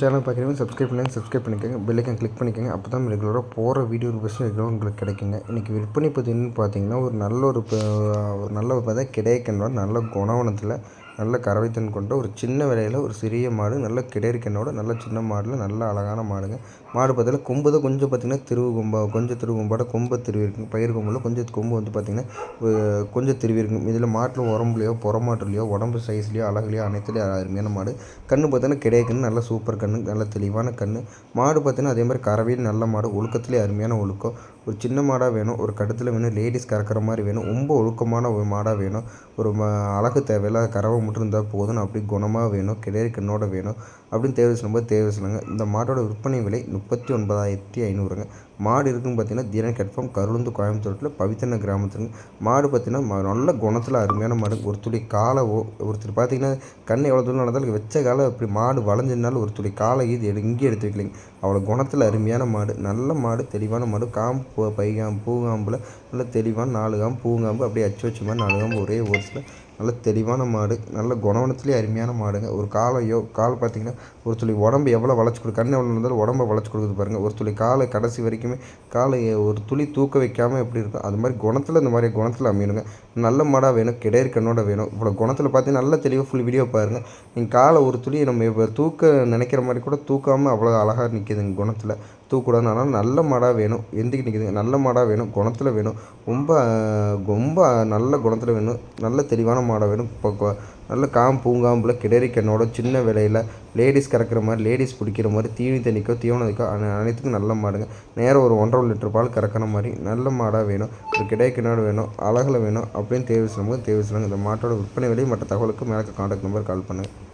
Channel பார்க்குறவங்க subscribe பண்ணுங்க subscribe பண்ணிக்கோங்க பெல்லைக்கன் கிளிக் பண்ணிக்கோங்க. அப்போ தான் ரெகுலராக போகிற வீடியோ ஃபஸ்ட்டு ரெகுலராக உங்களுக்கு கிடைக்குங்க. இன்றைக்கி விற்பனை பார்த்தீங்கன்னு பார்த்தீங்கன்னா ஒரு நல்ல ஒரு ஒரு நல்ல ஒரு பார்த்தா கிடைக்கணும் நல்ல குணவனத்தில் நல்ல கறவைத்தன் கொண்ட ஒரு சின்ன விலையில் ஒரு சிறிய மாடு நல்ல கிடைக்கனோட நல்ல சின்ன மாடில் நல்ல அழகான மாடுங்க. மாடு பார்த்தீங்கன்னா கொம்பு தான் கொஞ்சம் பார்த்தீங்கன்னா திருவு கொம்பா கொஞ்சம் திருவு கொம்பாட கொம்பை திருவி பயிர் கொம்பில் கொஞ்சம் கொம்பு வந்து பார்த்திங்கன்னா கொஞ்சம் திருவி இருக்கும் இதில் மாட்டில் உரம்புலையோ புறமாட்டுலையோ உடம்பு சைஸ்லையோ அழகுலையோ அனைத்துலேயும் அருமையான மாடு. கண்ணு பார்த்தீங்கன்னா கிடைக்கன்னு நல்ல சூப்பர் கண்ணு நல்ல தெளிவான கண்ணு. மாடு பார்த்தீங்கன்னா அதே மாதிரி கறவையில் நல்ல மாடு ஒழுக்கத்துலேயே அருமையான ஒழுக்கம். ஒரு சின்ன மாடாக வேணும் ஒரு கட்டத்தில் வேணும் லேடிஸ் கறக்கிற மாதிரி வேணும் ரொம்ப ஒழுக்கமான ஒரு மாடாக வேணும் ஒரு ம அழகு தேவையில்ல கறவை மட்டும் இருந்தால் போதும் அப்படி குணமாக வேணும் கிடையாது கண்ணோட வேணும் அப்படின்னு தேவை சொல்லும்போது தேவை சொல்லுங்க. இந்த மாட்டோட விற்பனை விலை முப்பத்தி ஒன்பதாயிரத்தி ஐநூறுங்க. மாடு இருக்குன்னு பார்த்தீங்கன்னா தினம் கன்ஃபார்ம் கருளுந்து கோயம்புத்தூரில் பவித்தன கிராமத்தில் மாடு பார்த்தீங்கன்னா நல்ல குணத்தில் அருமையான மாடு. ஒரு துளி காலை ஓ ஒருத்தர் பார்த்தீங்கன்னா கண் எவ்வளோ தூரம் நடந்தாலும் வச்ச காலை அப்படி மாடு வளைஞ்சிருந்தாலும் ஒரு துளி காலை இது எடு இங்கே எடுத்து வைக்கலைங்க. அவ்வளோ குணத்தில் அருமையான மாடு. நல்ல மாடு தெளிவான மாடு. காம்பு பைகாம்பு பூங்காம்பில் நல்ல தெளிவான நாலு காம்பு பூங்காம்பு அப்படியே அச்சு வச்ச மாதிரி நாலு காம்பு ஒரே ஓரத்தில் நல்ல தெளிவான மாடு நல்ல குணவனத்துலேயே அருமையான மாடுங்க. ஒரு காலையோ கால் பார்த்தீங்கன்னா ஒரு துளி உடம்பு எவ்வளோ வளச்சி கொடுக்கு கண்ணு எவ்வளோ இருந்தாலும் உடம்பை வளைச்சி கொடுக்குது பாருங்கள் ஒரு துளி காலை கடைசி வரைக்குமே காலை ஒரு துளி தூக்க வைக்காமல் எப்படி இருக்கும்? அது மாதிரி குணத்தில் இந்த மாதிரி குணத்தில் அமையணுங்க. நல்ல மாடாக வேணும் கிடையர் கண்ணோட வேணும். இவ்வளோ குணத்தில் பார்த்தீங்கன்னா நல்ல தெளிவாக ஃபுல் வீடியோ பாருங்கள் நீங்கள் காலை ஒரு துளி நம்ம இப்போ தூக்க நினைக்கிற மாதிரி கூட தூக்காமல் அவ்வளோ அழகாக நிற்கிதுங்க குணத்தில். தூக்கூடாதுனால நல்ல மாடாக வேணும். எந்திக்கு நிற்கிதுங்க நல்ல மாடாக வேணும் குணத்தில் வேணும். ரொம்ப ரொம்ப நல்ல குணத்தில் வேணும். நல்ல தெளிவான மாடை வேணும் இப்போ நல்ல காம் பூங்காம்பில் கிடரி கண்ணோட சின்ன விலையில் லேடிஸ் கறக்கிற மாதிரி லேடிஸ் பிடிக்கிற மாதிரி தீனி தண்ணிக்கோ தீவனத்துக்கோ அனைத்துக்கும் நல்ல மாடுங்க. நேரம் ஒரு ஒன்றரை லிட்டர் பால் கறக்கிற மாதிரி நல்ல மாடாக வேணும். ஒரு கிடை வேணும் அழகில் வேணும் அப்படின்னு தேவை செய்யும்போது தேவை சொல்லுங்கள் இந்த மாட்டோட விற்பனை விலை மற்ற தகவலுக்கு மேலே காண்டாக்ட் நம்பர் கால் பண்ணுங்கள்